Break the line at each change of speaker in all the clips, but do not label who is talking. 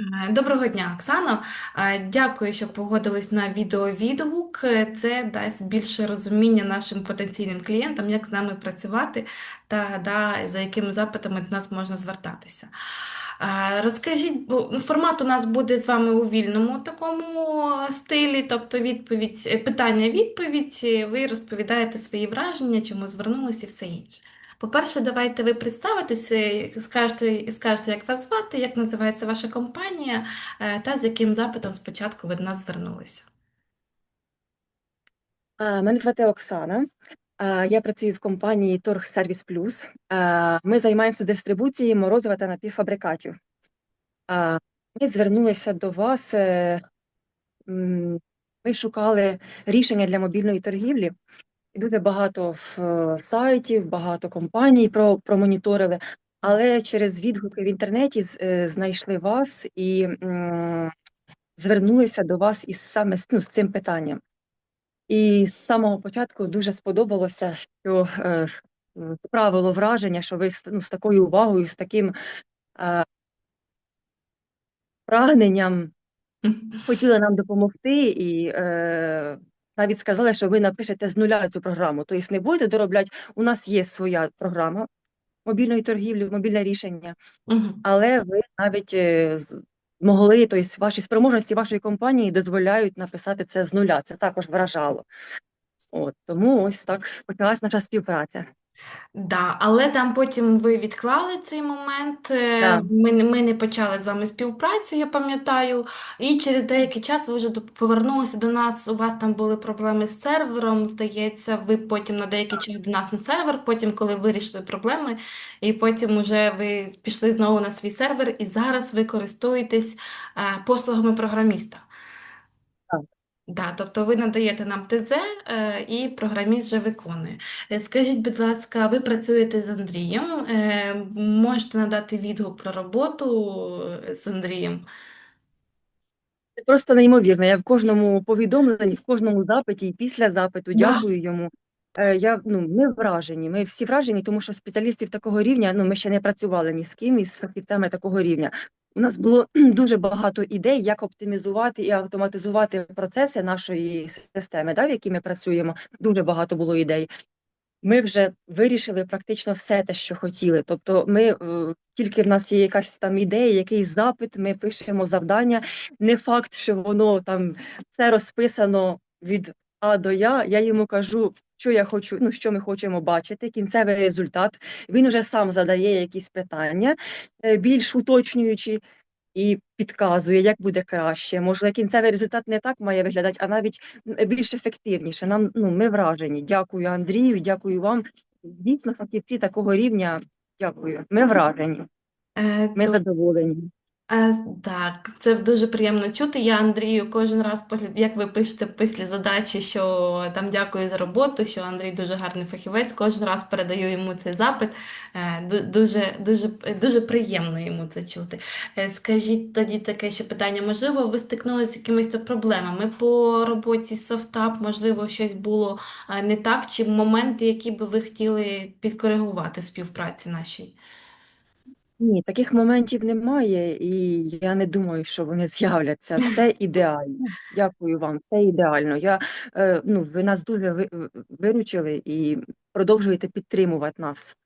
Е, Доброго дня, Оксано. Е, Дякую, що погодились на відеовідгук. Е, Це дасть більше розуміння нашим потенційним клієнтам, як з нами працювати та да, за якими запитами до нас можна звертатися. Розкажіть, ну, формат у нас буде з вами у вільному такому стилі, тобто відповідь, питання-відповідь. Ви розповідаєте свої враження, чому звернулися і все інше. По-перше, давайте ви представитеся, скажете, скажете, як вас звати, як називається ваша компанія, е, та з яким запитом спочатку ви до нас звернулися.
Е, Мене звати Оксана. Е, Я працюю в компанії Торг Сервіс Плюс. Ми займаємося дистрибуцією морозива та напівфабрикатів. Ми звернулися до вас. Ми шукали рішення для мобільної торгівлі. І Дуже багато в- сайтів, багато компаній про, промоніторили, але через відгуки в інтернеті е, знайшли вас і звернулися до вас із саме з- ну, з цим питанням. І з самого початку дуже сподобалося, що е, справило враження, що ви ну, з такою увагою, з таким е, прагненням хотіли нам допомогти, і е, навіть сказали, що ви напишете з нуля цю програму. Тобто не будете доробляти. У нас є своя програма мобільної торгівлі, мобільне рішення, але ви навіть е, могли, тобто ваші спроможності вашої компанії дозволяють написати це з нуля. Це також вражало. От тому ось так почалась наша співпраця.
Да, але там потім ви відклали цей момент. е,
Так.
Ми, не- ми не почали з вами співпрацю, я пам'ятаю. І через деякий час ви вже до- повернулися до нас. У вас там були проблеми з сервером. Здається, ви потім на деякий час до нас на сервер, потім, коли вирішили проблеми, і потім уже ви пішли знову на свій сервер, і зараз ви користуєтесь е, послугами програміста. Да, тобто ви надаєте нам ТЗ, е, і програміст вже виконує. Е, Скажіть, будь ласка, ви працюєте з Андрієм? Е, Можете надати відгук про роботу е, з Андрієм?
Це просто неймовірно. Я в кожному повідомленні, в кожному запиті і після запиту
Да.
дякую йому. Е, Я, ну, ми вражені, ми всі вражені, тому що спеціалістів такого рівня, ну, ми ще не працювали ні з ким, із фахівцями такого рівня. У нас було дуже багато ідей, як оптимізувати і автоматизувати процеси нашої системи, да, в якій ми працюємо. Дуже багато було ідей. Ми вже вирішили практично все те, що хотіли. Тобто, ми е, тільки в нас є якась там ідея, якийсь запит, ми пишемо завдання. Не факт, що воно там все розписано від А до Я. Я йому кажу, що я хочу, ну що ми хочемо бачити, кінцевий результат. Він уже сам задає якісь питання, е, більш уточнюючи. І підказує, як буде краще. Може, кінцевий результат не так має виглядати, а навіть більш ефективніше. Нам ну ми вражені. Дякую Андрію, дякую вам. Дійсно, фахівці такого рівня. Дякую. Ми вражені.
Е,
Ми задоволені.
Е, Так, це дуже приємно чути. Я Андрію кожен раз, після- як ви пишете після задачі, що там дякую за роботу, що Андрій дуже гарний фахівець, кожен раз передаю йому цей запит. Е, ду- Дуже, дуже, дуже приємно йому це чути. Е, Скажіть тоді таке ще питання. Можливо, ви стикнулися з якимись проблемами по роботі з софтап, можливо, щось було не так, чи моменти, які би ви хотіли підкоригувати в співпраці нашій?
Ні, таких моментів немає, і я не думаю, що вони з'являться. Все ідеально. Дякую вам, все ідеально. Я, е, ну, ви нас дуже ви- ви- виручили і продовжуєте підтримувати нас.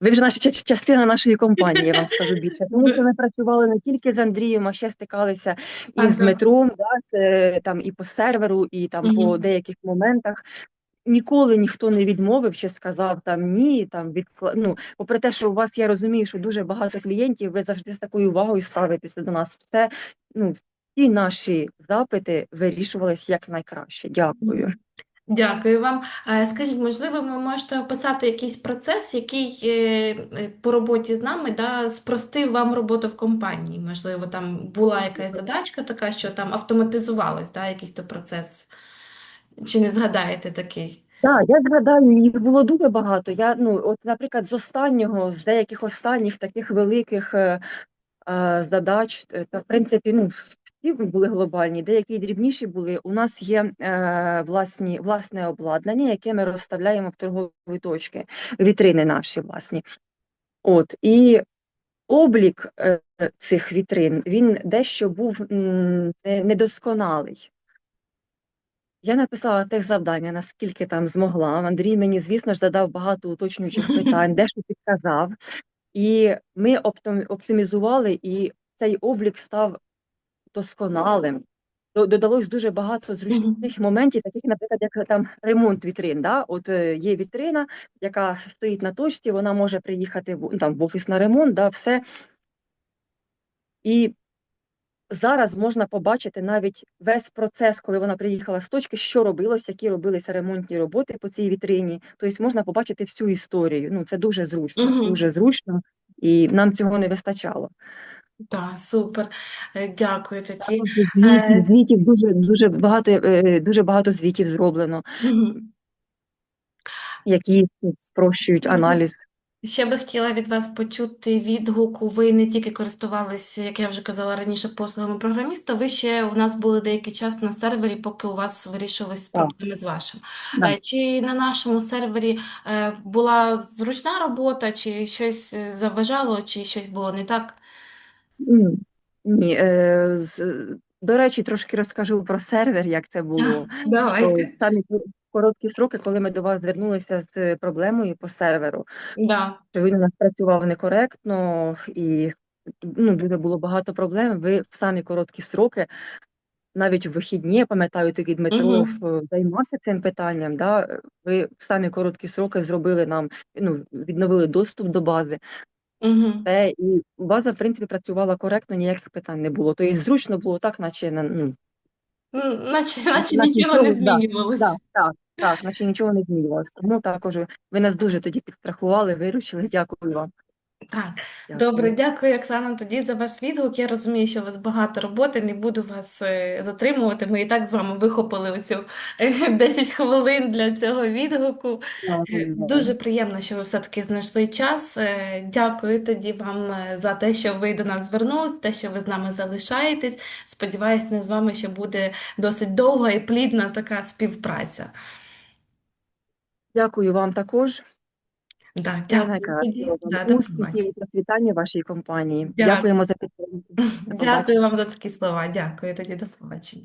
Ви вже наша ча- частина нашої компанії, я вам скажу більше. Тому що ми працювали не тільки з Андрієм, а ще стикалися і з
Ага.
Дмитром, да, з, е, там, і по серверу, і там по
Мгм.
деяких моментах. Ніколи ніхто не відмовив чи сказав там ні, там відкла... ну, попри те, що у вас я розумію, що дуже багато клієнтів, ви завжди з такою увагою ставитеся до нас. Все, ну, всі наші запити вирішувалися як найкраще. Дякую.
Дякую вам. Скажіть, можливо, ви можете описати якийсь процес, який е, е, по роботі з нами да, спростив вам роботу в компанії? Можливо, там була якась задачка така, що там автоматизувалась, да, якийсь то процес. Чи не згадаєте такий?
Так, я згадаю, їх було дуже багато. Я, ну, от, наприклад, з останнього, з деяких останніх таких великих е, задач, е, та, в принципі, ну, всі були глобальні, деякі дрібніші були. У нас є е, власні, власне обладнання, яке ми розставляємо в торгові точки, вітрини наші власні. От, і облік е, цих вітрин, він дещо був м, недосконалий. Я написала техзавдання, наскільки там змогла. Андрій мені, звісно ж, задав багато уточнюючих питань, дещо підказав. І ми оптимізували, і цей облік став досконалим. Додалось дуже багато зручних моментів, таких, наприклад, як там ремонт вітрин. Да? От е, є вітрина, яка стоїть на точці, вона може приїхати в, ну, там, в офіс на ремонт, да, все. І зараз можна побачити навіть весь процес, коли вона приїхала з точки, що робилось, які робилися ремонтні роботи по цій вітрині. Тобто можна побачити всю історію. Ну, це дуже зручно,
Мгм.
дуже зручно, і нам цього не вистачало.
Так, супер. Е, Дякую тоді.
Звітів, звітів дуже, дуже багато, е, дуже багато звітів зроблено,
Мгм.
які спрощують аналіз.
Ще би хотіла від вас почути відгук. Ви не тільки користувалися, як я вже казала раніше, послугами програміста, ви ще у нас були деякий час на сервері, поки у вас вирішились проблеми з вашим.
Да.
Е, Чи на нашому сервері е, була зручна робота, чи щось е, заважало, чи щось було не так?
Ні, до речі, трошки розкажу про сервер, як це було.
Давайте.
самі короткі сроки, коли ми до вас звернулися з проблемою по серверу,
Да.
що він у нас працював некоректно і ну, дуже було багато проблем. Ви в самі короткі сроки, навіть в вихідні, я пам'ятаю, тоді Дмитров е, займався цим питанням. Да? Ви в самі короткі сроки зробили нам, ну, відновили доступ до бази.
Угу.
Те, і база, в принципі, працювала коректно, ніяких питань не було. Тобто зручно було так, наче ну,
Наче, наче
наче
нічого не
да, да, так, наче нічого не змінювалося. Тому також ви нас дуже тоді підстрахували, виручили. Дякую вам.
Так,
Дякую.
добре, дякую, Оксана, тоді за ваш відгук. Я розумію, що у вас багато роботи, не буду вас е, затримувати. Ми і так з вами вихопили оцю е, 10 хвилин для цього відгуку. Е, Дуже приємно, що ви все-таки знайшли час. Е, Дякую тоді вам е, за те, що ви до нас звернулись, те, що ви з нами залишаєтесь. Сподіваюсь, не з вами ще буде досить довга і плідна така співпраця.
Дякую вам також.
Да, дякую. Да, до побачення.
процвітання вашій компанії.
Дякую.
Дякуємо за підтримку.
Дякую вам за такі слова. Дякую тоді, до
побачення.